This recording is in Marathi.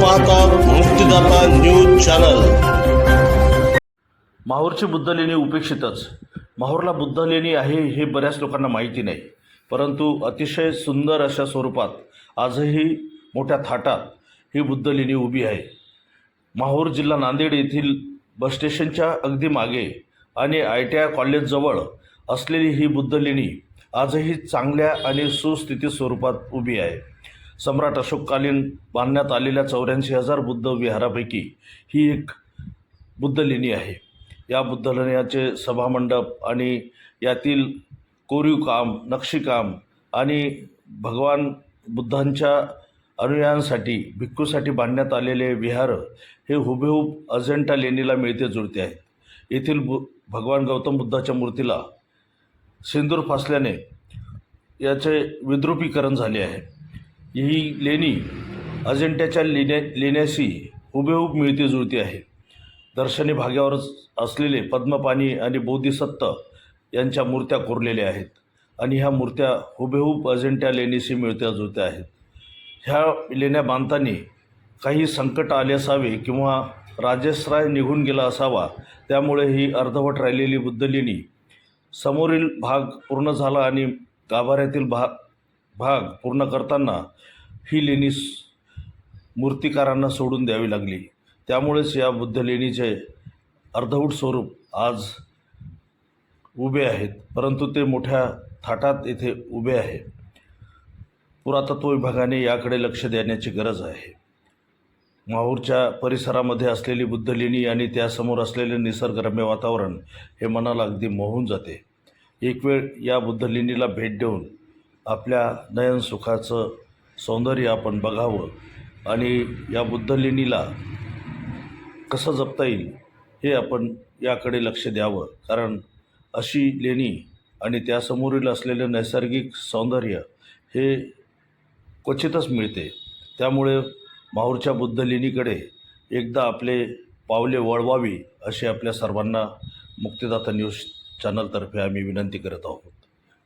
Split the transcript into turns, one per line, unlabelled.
पाहतात मुक्तिदाता न्यूज चॅनल.
माहूरची बुद्ध लेणी उपेक्षितच. माहूरला बुद्ध लेणी आहे हे बऱ्याच लोकांना माहिती नाही. परंतु अतिशय सुंदर अशा स्वरूपात आजही मोठ्या थाटात ही बुद्ध लेणी उभी आहे. माहूर जिल्हा नांदेड येथील बस स्टेशनच्या अगदी मागे आणि आय टी आय कॉलेजजवळ असलेली ही बुद्ध लेणी आजही चांगल्या आणि सुस्थितीत स्वरूपात उभी आहे. सम्राट अशोककालीन बांधण्यात आलेल्या चौऱ्याऐंशी हजार बुद्ध विहारापैकी ही एक बुद्ध लेणी आहे. या बुद्ध लेण्याचे सभामंडप आणि यातील कोरीव काम नक्षीकाम आणि भगवान बुद्धांच्या अनुयायांसाठी भिक्खूसाठी बांधण्यात आलेले विहार हे हुबेहूब अजंठा लेणीला मिळते जुळते आहेत. येथील बु भगवान गौतम बुद्धाच्या मूर्तीला सिंदूर फासल्याने याचे विद्रुपीकरण झाले आहे. ही लेणी अजिंठ्याच्या लेण्या लेण्याशी हुबेहूब मिळती जुळती आहे. दर्शनी भाग्यावर असलेले पद्मपाणी आणि बोधिसत्त यांच्या मूर्त्या कोरलेल्या आहेत आणि ह्या मूर्त्या हुबेहूब अजिंठ्या लेणीशी मिळत्या जुळत्या आहेत. ह्या लेण्या बांधताना काही संकट आले असावे किंवा राजेशराय निघून गेला असावा त्यामुळे ही अर्धवट राहिलेली बुद्ध लेणी समोरील भाग पूर्ण झाला आणि गाभाऱ्यातील भाग भाग पूर्ण करताना ही लेणी मूर्तिकारांना सोडून द्यावी लागली. त्यामुळेच या बुद्ध लेणीचे अर्धवट स्वरूप आज उभे आहेत. परंतु ते मोठ्या थाटात येथे उभे आहे पुरातत्व विभागाने याकडे लक्ष देण्याची गरज आहे. माहूरच्या परिसरामध्ये असलेली बुद्ध लेणी आणि त्यासमोर असलेले निसर्गरम्य वातावरण हे मनाला अगदी मोहून जाते. एक वेळ या बुद्ध लेणीला भेट देऊन आपल्या नयनसुखाचं सौंदर्य आपण बघावं आणि या बुद्ध लेणीला कसं जपता येईल हे आपण याकडे लक्ष द्यावं. कारण अशी लेणी आणि त्यासमोरील असलेले नैसर्गिक सौंदर्य हे क्वचितच मिळते. त्यामुळे माहूरच्या बुद्ध लेणीकडे एकदा आपले पावले वळवावी अशी आपल्या सर्वांना मुक्तिदाता न्यूज चॅनलतर्फे आम्ही विनंती करत आहोत.